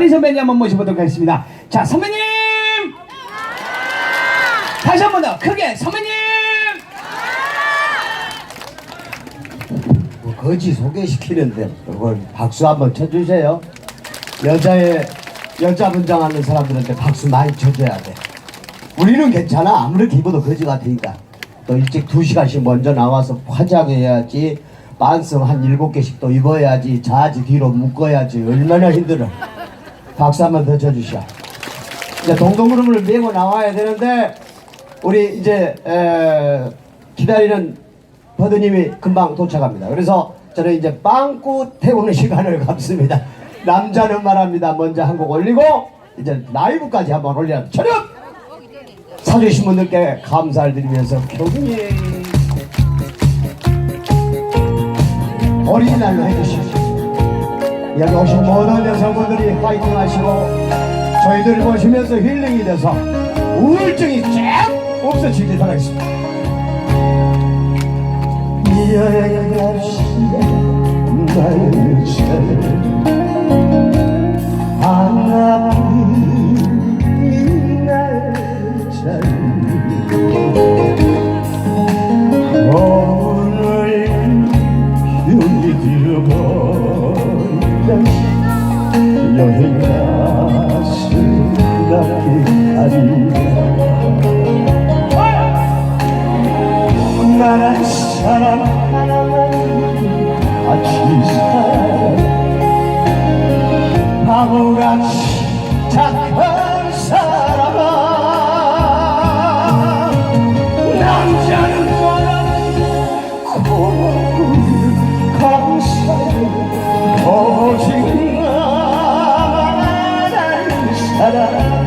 김다리 선배님 한번 모셔보도록 하겠습니다. 자, 선배님! 다시 한 번 더 크게 선배님! 뭐 거지 소개시키는데 그걸 박수 한번 쳐주세요. 여자의 여자 분장하는 사람들한테 박수 많이 쳐줘야 돼. 우리는 괜찮아. 아무리 입어도 거지 같으니까. 또 일찍 두 시간씩 먼저 나와서 화장해야지. 반성 한 일곱 개씩 또 입어야지. 자지 뒤로 묶어야지. 얼마나 힘들어. 박수 한 번 더 쳐주시오. 이제 동동구름을 메고 나와야 되는데 우리 이제 에, 기다리는 버드님이 금방 도착합니다. 그래서 저는 이제 빵꾸 태우는 시간을 갖습니다. 남자는 말합니다. 먼저 한 곡 올리고 이제 라이브까지 한번 올려 촬영! 사주신 분들께 감사를 드리면서 교수님 어린이날로 해주십시오. 여기 오신 모든 여성분들이 파이팅 하시고 저희들을 보시면서 힐링이 돼서 우울증이 쫙 없어지길 바라겠습니다. 여행 없이 나를 안아 바보같이 착한 사람 남자는 뭐라 고마운 감사해 오직 나를 사랑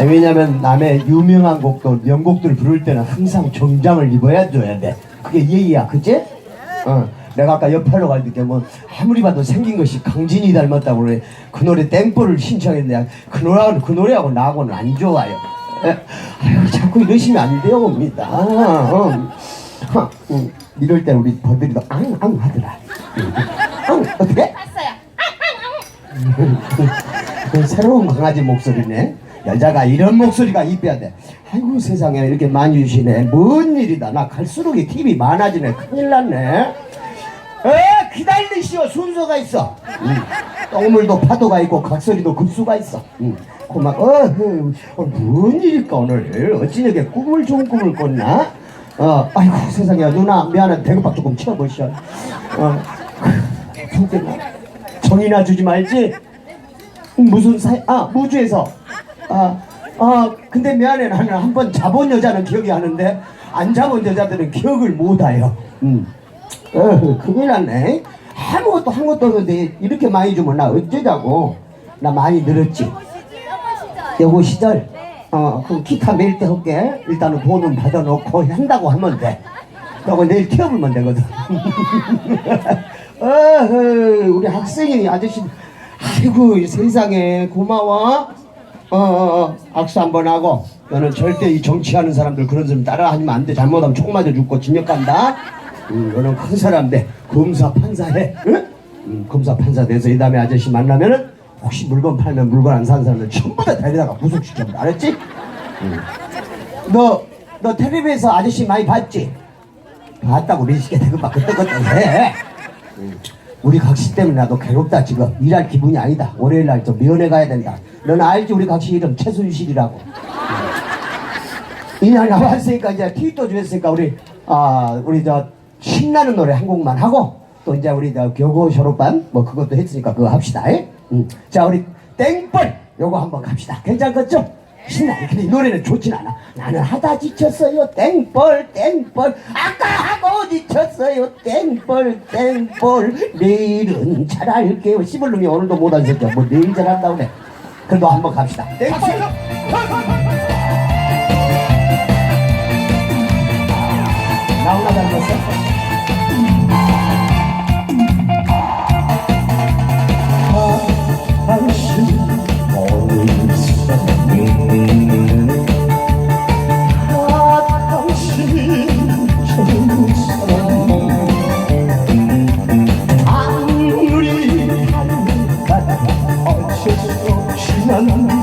아니, 왜냐면 남의 유명한 곡도 명곡들 부를 때는 항상 정장을 입어야 줘야 돼. 그게 예의야, 그치? 어. 내가 아까 옆팔로 갈때뭐 아무리 봐도 생긴 것이 강진이 닮았다고 그래. 그 노래 땡벌을 신청했는데 그 노래하고 그 노래하고 나하고는 안 좋아요. 에, 아유 자꾸 이러시면 안 돼요, 옵니다. 아, 어. 하, 음, 이럴 때 우리 버들이도 앙앙 하더라. 앙 어떻게? 그 새로운 강아지 목소리네. 여자가 이런 목소리가 이뻐야 돼. 아이고 세상에 이렇게 많이 주시네. 뭔 일이다. 나 갈수록 이 TV 많아지네. 큰일 났네. 에 기다리시오 순서가 있어. 응. 똥물도 파도가 있고 각설이도 급수가 있어. 응. 고막 어, 어, 어, 뭔 일일까 오늘? 어찌 이렇게 꿈을 좋은 꿈을 꿨나? 어, 아이고 세상에 누나 미안해 대급박 조금 치워보시오. 어, 성대나 정이나 주지 말지. 무슨 사이? 아 무주에서. 아, 아 근데 미안해 나는 한 번 잡은 여자는 기억이 하는데 안 잡은 여자들은 기억을 못해요. 음. 어, 큰일 났네. 아무것도 한 것도 없는데 이렇게 많이 주면 나 어쩌자고. 나 많이 늘었지. 여고 시절 어 그럼 기타 매일 때 할게 일단은 돈은 받아놓고 한다고 하면 돼 그리고 내일 태워보면 되거든 어허 우리 학생이 아저씨 아이고 이 세상에 고마워 어, 어, 어 악수 한번 하고 너는 절대 이 정치하는 사람들 그런 사람 따라하면 안 돼 잘못하면 총 맞아 죽고 징역 간다 음, 너는 큰 사람 돼 검사 판사 해 응? 음, 검사 판사 돼서 이 다음에 아저씨 만나면은 혹시 물건 팔면 물건 안 사는 사람들 전부 다 데려다가 구속시켜 알았지? 응. 너, 너 텔레비에서 아저씨 많이 봤지? 봤다고 리시게 대급막 그때그때 해 응. 우리 각시 때문에 나도 괴롭다 지금 일할 기분이 아니다 월요일 날 좀 면회 가야 된다 너는 알지 우리 각시 이름 최순실이라고 이날 나왔으니까 이제 트윗도 주했으니까 우리 아 우리 저 신나는 노래 한 곡만 하고 또 이제 우리 저 교고 졸업반 뭐 그것도 했으니까 그거 합시다. 예? 음. 자 우리 땡벌 요거 한번 갑시다. 괜찮겠죠? 신나게 근데 이 노래는 좋진 않아. 나는 하다 지쳤어요. 땡벌 땡벌 아까 하고 지쳤어요. 땡벌 땡벌 내일은 잘할게요. 씹을 놈이 오늘도 못한 새끼야. 뭐 내일 잘한다고 그래. 그래도 한번 갑시다. 땡벌 없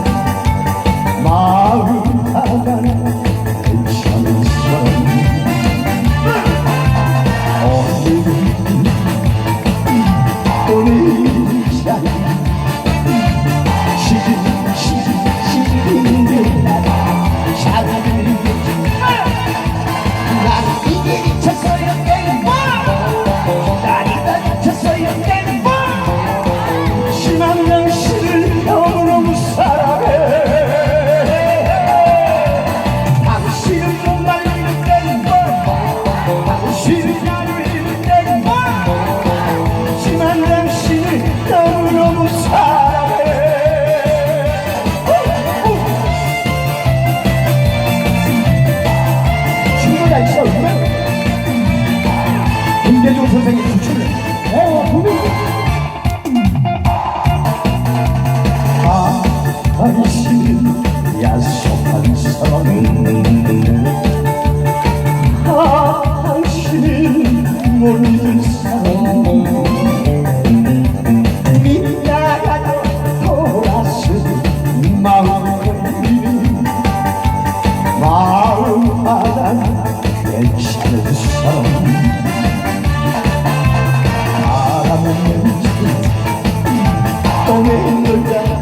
똥에 놀다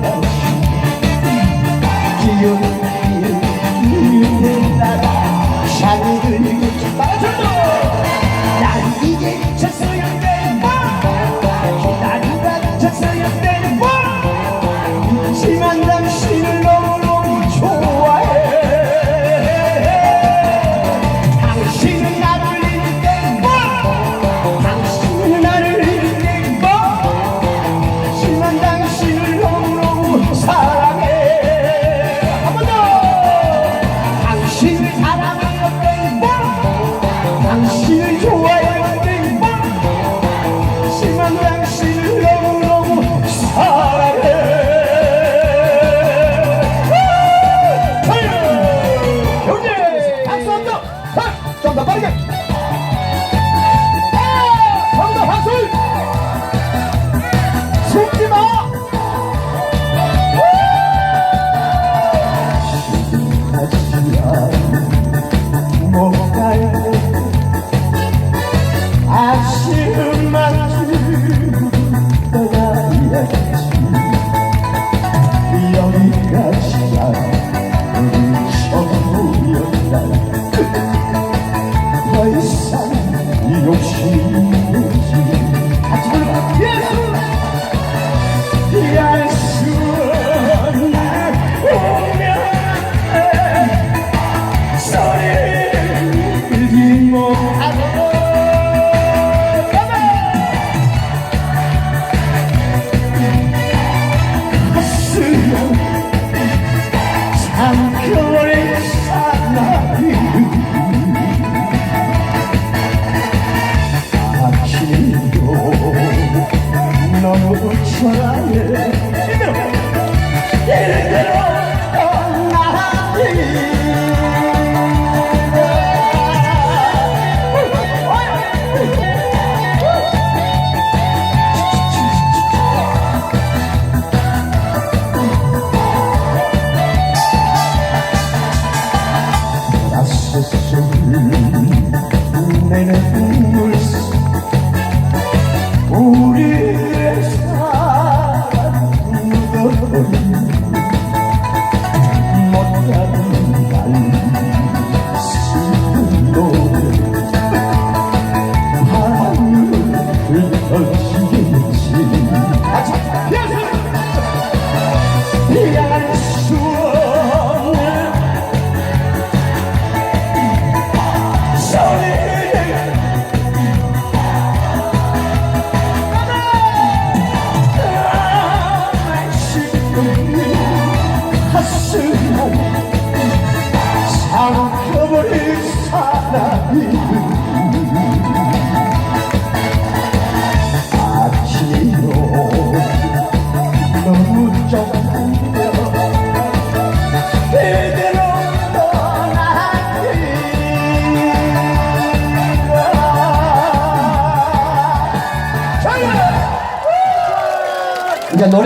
Hayır.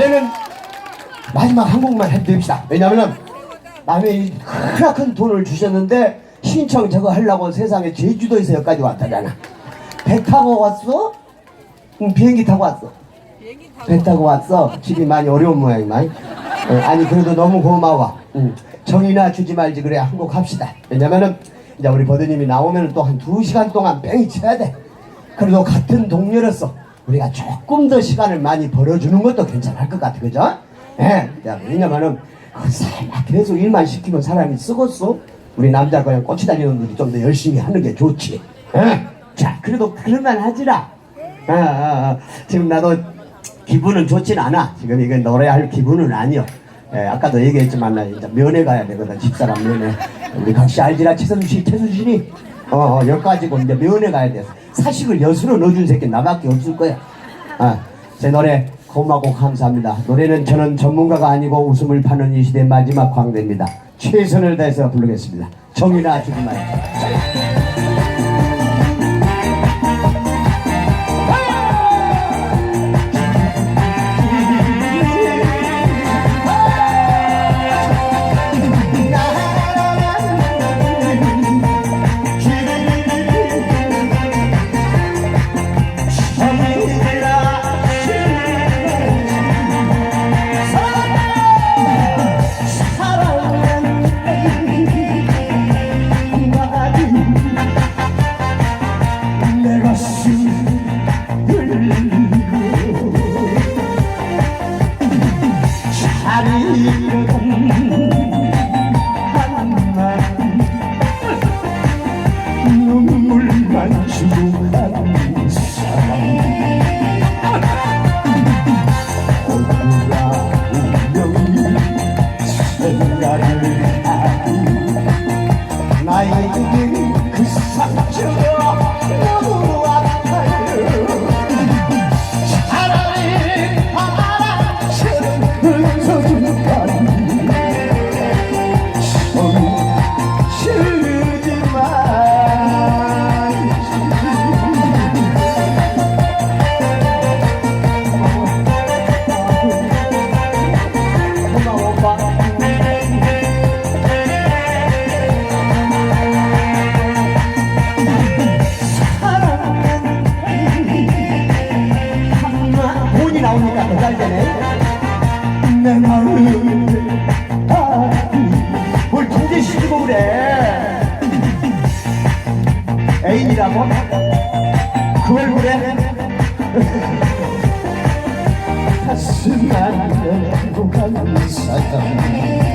노래는 마지막 한 곡만 해드립시다. 왜냐면은 남의 크나큰 돈을 주셨는데 신청 저거 하려고 세상에 제주도에서 여기까지 왔다잖아. 배 타고 왔어? 응, 비행기 타고 왔어. 배 타고 왔어. 집이 많이 어려운 모양이만. 어, 아니 그래도 너무 고마워. 응. 정이나 주지 말지 그래 한 곡 합시다. 왜냐면은 이제 우리 버드님이 나오면 또 한 두 시간 동안 뺑이 쳐야 돼. 그래도 같은 동료로서 우리가 조금 더 시간을 많이 벌어주는 것도 괜찮을 것 같아, 그죠? 예. 야, 왜냐면은 그 사람 계속 일만 시키면 사람이 쓰겄어. 우리 남자 그냥 꽃이 다니는 놈들이 좀 더 열심히 하는 게 좋지. 예. 자, 그래도 그럴만 하지라. 아, 아, 아. 지금 나도 기분은 좋진 않아. 지금 이게 노래할 기분은 아니요. 예, 아까도 얘기했지만 나 이제 면회 가야 되거든. 집사람 면회. 우리 각시 알지라 최선우 씨, 최순신이 어, 어 여기까지고 이제 면회 가야 돼. 사식을 여수로 넣어준 새끼 나밖에 없을 거야. 아, 제 노래 고마고 감사합니다. 노래는 저는 전문가가 아니고 웃음을 파는 이 시대 마지막 광대입니다. 최선을 다해서 부르겠습니다. 정이나 주지 말고. 안고